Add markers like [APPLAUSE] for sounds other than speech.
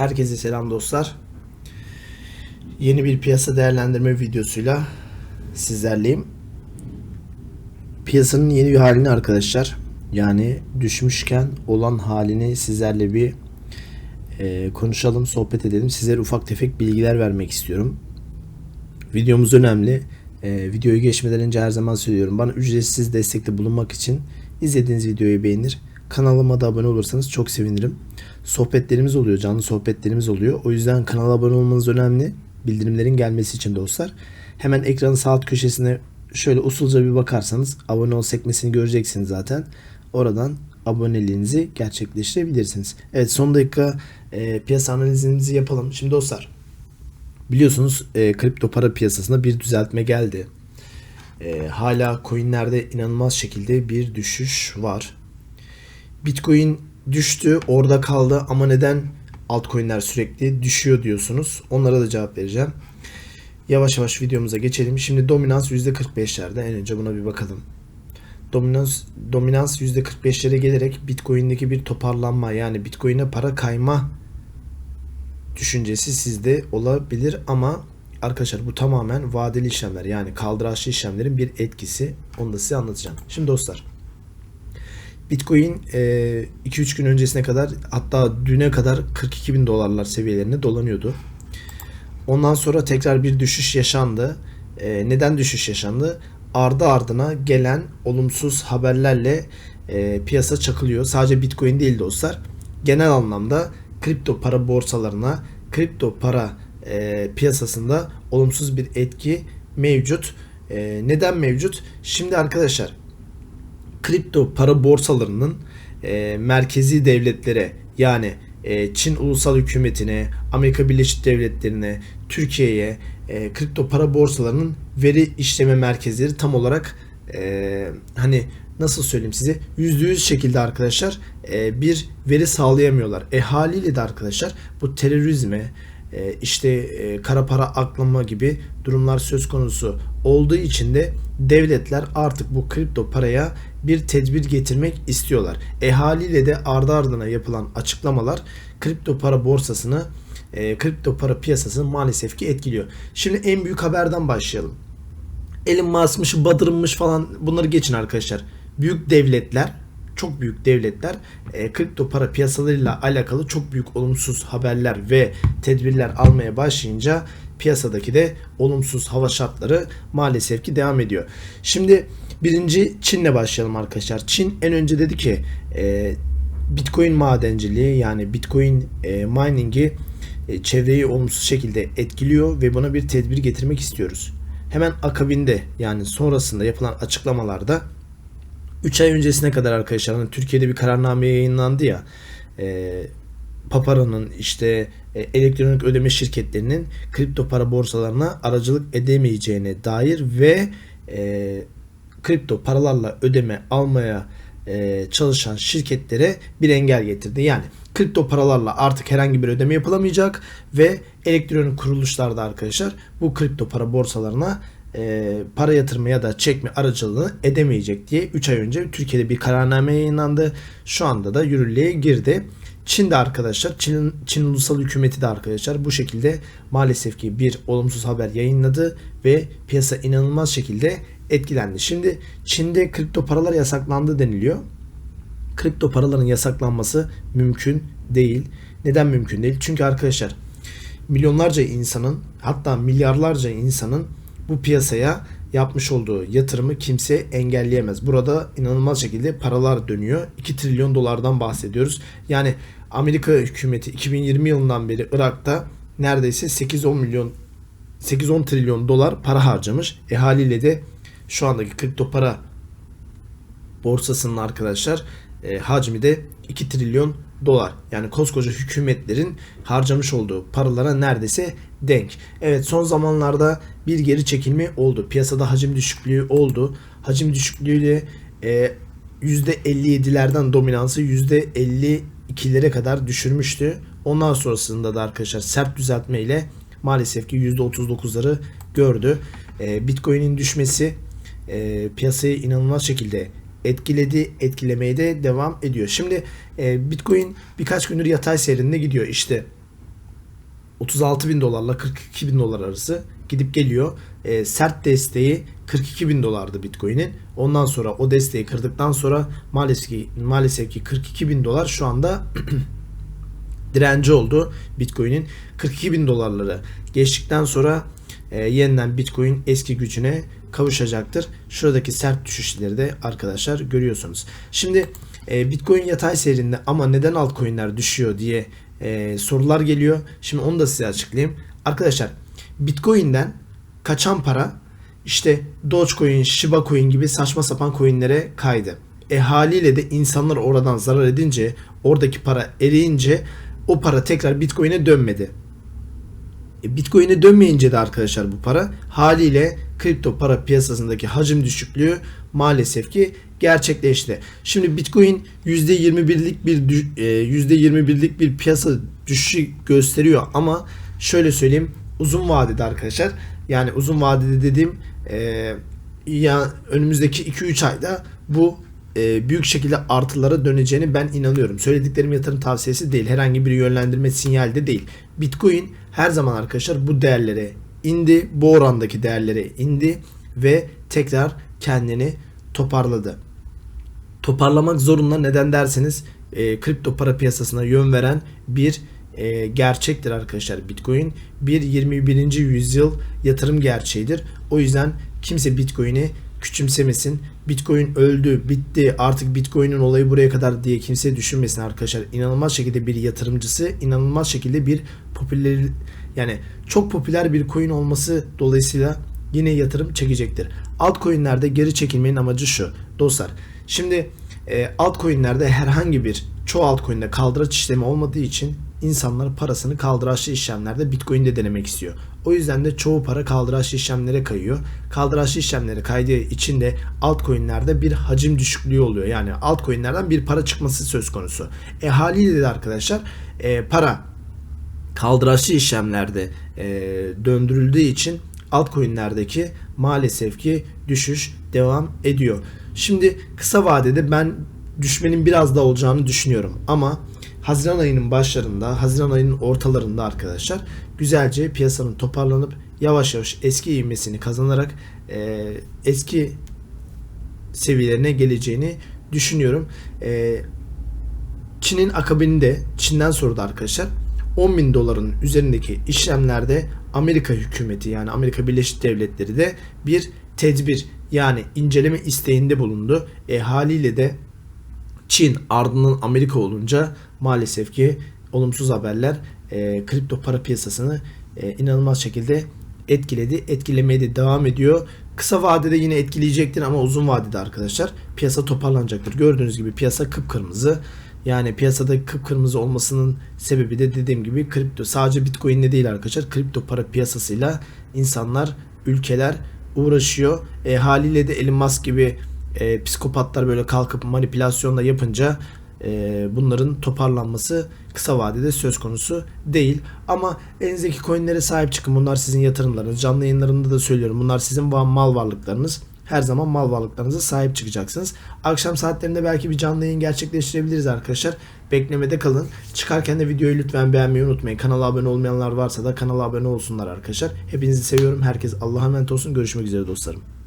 Herkese selam dostlar. Yeni bir piyasa değerlendirme videosuyla sizlerleyim. Piyasanın yeni bir halini arkadaşlar. Yani düşmüşken olan halini sizlerle bir e, konuşalım, sohbet edelim. Sizlere ufak tefek bilgiler vermek istiyorum. Videomuz önemli. E, videoyu geçmeden önce her zaman söylüyorum. Bana ücretsiz destekte bulunmak için izlediğiniz videoyu beğenir. Kanalıma da abone olursanız çok sevinirim. Sohbetlerimiz oluyor, canlı sohbetlerimiz oluyor. O yüzden kanala abone olmanız önemli. Bildirimlerin gelmesi için dostlar. Hemen ekranın sağ alt köşesine şöyle usulca bir bakarsanız abone ol sekmesini göreceksiniz zaten. Oradan aboneliğinizi gerçekleştirebilirsiniz. Evet son dakika e, piyasa analizimizi yapalım. Şimdi dostlar biliyorsunuz e, kripto para piyasasında bir düzeltme geldi. E, hala coinlerde inanılmaz şekilde bir düşüş var. Bitcoin düştü, orada kaldı ama neden altcoin'ler sürekli düşüyor diyorsunuz? Onlara da cevap vereceğim. Yavaş yavaş videomuza geçelim. Şimdi dominans %45'lerde. En önce buna bir bakalım. Dominans dominans %45'lere gelerek Bitcoin'deki bir toparlanma yani Bitcoin'e para kayma düşüncesi sizde olabilir ama arkadaşlar bu tamamen vadeli işlemler yani kaldıraçlı işlemlerin bir etkisi. Onu da size anlatacağım. Şimdi dostlar Bitcoin 2-3 gün öncesine kadar hatta düne kadar 42 bin dolarlar seviyelerinde dolanıyordu. Ondan sonra tekrar bir düşüş yaşandı. E, neden düşüş yaşandı? Ardı ardına gelen olumsuz haberlerle e, piyasa çakılıyor. Sadece Bitcoin değil dostlar. Genel anlamda kripto para borsalarına, kripto para e, piyasasında olumsuz bir etki mevcut. E, neden mevcut? Şimdi arkadaşlar kripto para borsalarının e, merkezi devletlere yani e, Çin ulusal hükümetine, Amerika Birleşik Devletleri'ne, Türkiye'ye e, kripto para borsalarının veri işleme merkezleri tam olarak e, hani nasıl söyleyeyim size %100 şekilde arkadaşlar e, bir veri sağlayamıyorlar. E haliyle de arkadaşlar bu terörizme, e, işte kara para aklama gibi durumlar söz konusu olduğu için de devletler artık bu kripto paraya bir tedbir getirmek istiyorlar. E haliyle de ardı ardına yapılan açıklamalar kripto para borsasını, e, kripto para piyasasını maalesef ki etkiliyor. Şimdi en büyük haberden başlayalım. Elin Musk'mış, Badır'mış falan bunları geçin arkadaşlar. Büyük devletler çok büyük devletler e, kripto para piyasalarıyla alakalı çok büyük olumsuz haberler ve tedbirler almaya başlayınca piyasadaki de olumsuz hava şartları maalesef ki devam ediyor. Şimdi birinci Çin'le başlayalım arkadaşlar. Çin en önce dedi ki e, Bitcoin madenciliği yani Bitcoin e, mining'i e, çevreyi olumsuz şekilde etkiliyor ve buna bir tedbir getirmek istiyoruz. Hemen akabinde yani sonrasında yapılan açıklamalarda 3 ay öncesine kadar arkadaşlar hani Türkiye'de bir kararname yayınlandı ya e, Papara'nın işte e, elektronik ödeme şirketlerinin kripto para borsalarına aracılık edemeyeceğine dair ve e, kripto paralarla ödeme almaya e, çalışan şirketlere bir engel getirdi. Yani kripto paralarla artık herhangi bir ödeme yapılamayacak ve elektronik kuruluşlarda arkadaşlar bu kripto para borsalarına e, para yatırma ya da çekme aracılığını edemeyecek diye 3 ay önce Türkiye'de bir kararname yayınlandı. Şu anda da yürürlüğe girdi. Çin'de arkadaşlar Çin, Çin ulusal hükümeti de arkadaşlar bu şekilde maalesef ki bir olumsuz haber yayınladı ve piyasa inanılmaz şekilde etkilendi. Şimdi Çin'de kripto paralar yasaklandı deniliyor. Kripto paraların yasaklanması mümkün değil. Neden mümkün değil? Çünkü arkadaşlar milyonlarca insanın hatta milyarlarca insanın bu piyasaya yapmış olduğu yatırımı kimse engelleyemez. Burada inanılmaz şekilde paralar dönüyor. 2 trilyon dolardan bahsediyoruz. Yani Amerika hükümeti 2020 yılından beri Irak'ta neredeyse 8-10 milyon 8-10 trilyon dolar para harcamış. E haliyle de şu andaki kripto para borsasının arkadaşlar e, hacmi de 2 trilyon dolar. Yani koskoca hükümetlerin harcamış olduğu paralara neredeyse denk. Evet son zamanlarda bir geri çekilme oldu. Piyasada hacim düşüklüğü oldu. Hacim düşüklüğüyle e, %57'lerden dominansı %52'lere kadar düşürmüştü. Ondan sonrasında da arkadaşlar sert düzeltme ile maalesef ki %39'ları gördü. E, Bitcoin'in düşmesi e, piyasayı inanılmaz şekilde etkiledi, etkilemeye de devam ediyor. Şimdi e, Bitcoin birkaç gündür yatay seyrinde gidiyor. İşte 36 bin dolarla 42 bin dolar arası gidip geliyor. E, sert desteği 42 bin dolardı Bitcoin'in. Ondan sonra o desteği kırdıktan sonra maalesef ki, maalesef ki 42 bin dolar şu anda [CLEARS THROAT] direnci oldu Bitcoin'in 42 bin dolarları geçtikten sonra e, yeniden Bitcoin eski gücüne kavuşacaktır. Şuradaki sert düşüşleri de arkadaşlar görüyorsunuz. Şimdi e, Bitcoin yatay seyrinde ama neden altcoin'ler düşüyor diye e, sorular geliyor. Şimdi onu da size açıklayayım. Arkadaşlar Bitcoin'den kaçan para işte Dogecoin, Shiba Coin gibi saçma sapan coinlere kaydı. E haliyle de insanlar oradan zarar edince, oradaki para eriyince o para tekrar Bitcoin'e dönmedi. E, Bitcoin'e dönmeyince de arkadaşlar bu para haliyle kripto para piyasasındaki hacim düşüklüğü maalesef ki gerçekleşti. Şimdi Bitcoin %21'lik bir dü- e, %21'lik bir piyasa düşüşü gösteriyor ama şöyle söyleyeyim uzun vadede arkadaşlar yani uzun vadede dediğim e, ya önümüzdeki 2-3 ayda bu e, büyük şekilde artılara döneceğini ben inanıyorum. Söylediklerim yatırım tavsiyesi değil. Herhangi bir yönlendirme sinyali de değil. Bitcoin her zaman arkadaşlar bu değerlere indi. Bu orandaki değerlere indi ve tekrar kendini toparladı. Toparlamak zorunda neden derseniz e, kripto para piyasasına yön veren bir e, gerçektir arkadaşlar Bitcoin. Bir 21. yüzyıl yatırım gerçeğidir. O yüzden kimse Bitcoin'i küçümsemesin. Bitcoin öldü, bitti. Artık Bitcoin'in olayı buraya kadar diye kimse düşünmesin arkadaşlar. İnanılmaz şekilde bir yatırımcısı, inanılmaz şekilde bir popüler yani çok popüler bir coin olması dolayısıyla yine yatırım çekecektir. Altcoin'lerde geri çekilmenin amacı şu. Dostlar, şimdi e, altcoin'lerde herhangi bir çoğu altcoin'de kaldıraç işlemi olmadığı için insanlar parasını kaldıraçlı işlemlerde Bitcoin'de denemek istiyor. O yüzden de çoğu para kaldıraçlı işlemlere kayıyor. Kaldıraçlı işlemlere kaydığı için de altcoin'lerde bir hacim düşüklüğü oluyor. Yani altcoin'lerden bir para çıkması söz konusu. E haliyle de arkadaşlar e, para kaldıraçlı işlemlerde e, döndürüldüğü için altcoin'lerdeki maalesef ki düşüş devam ediyor. Şimdi kısa vadede ben düşmenin biraz da olacağını düşünüyorum ama Haziran ayının başlarında, Haziran ayının ortalarında arkadaşlar güzelce piyasanın toparlanıp yavaş yavaş eski ivmesini kazanarak e, eski seviyelerine geleceğini düşünüyorum. E, Çin'in akabinde, Çin'den sonra da arkadaşlar 10 bin doların üzerindeki işlemlerde Amerika hükümeti yani Amerika Birleşik Devletleri de bir tedbir yani inceleme isteğinde bulundu. E, haliyle de Çin ardından Amerika olunca maalesef ki olumsuz haberler e, kripto para piyasasını e, inanılmaz şekilde etkiledi. Etkilemeye de devam ediyor. Kısa vadede yine etkileyecektir ama uzun vadede arkadaşlar piyasa toparlanacaktır. Gördüğünüz gibi piyasa kıpkırmızı. Yani piyasada kıpkırmızı olmasının sebebi de dediğim gibi kripto sadece Bitcoin'le değil arkadaşlar. Kripto para piyasasıyla insanlar, ülkeler uğraşıyor. E, haliyle de Elon Musk gibi e, psikopatlar böyle kalkıp manipülasyonla yapınca e, bunların toparlanması kısa vadede söz konusu değil. Ama elinizdeki coinlere sahip çıkın. Bunlar sizin yatırımlarınız. Canlı yayınlarında da söylüyorum. Bunlar sizin mal varlıklarınız. Her zaman mal varlıklarınıza sahip çıkacaksınız. Akşam saatlerinde belki bir canlı yayın gerçekleştirebiliriz arkadaşlar. Beklemede kalın. Çıkarken de videoyu lütfen beğenmeyi unutmayın. Kanala abone olmayanlar varsa da kanala abone olsunlar arkadaşlar. Hepinizi seviyorum. Herkes Allah'a emanet olsun. Görüşmek üzere dostlarım.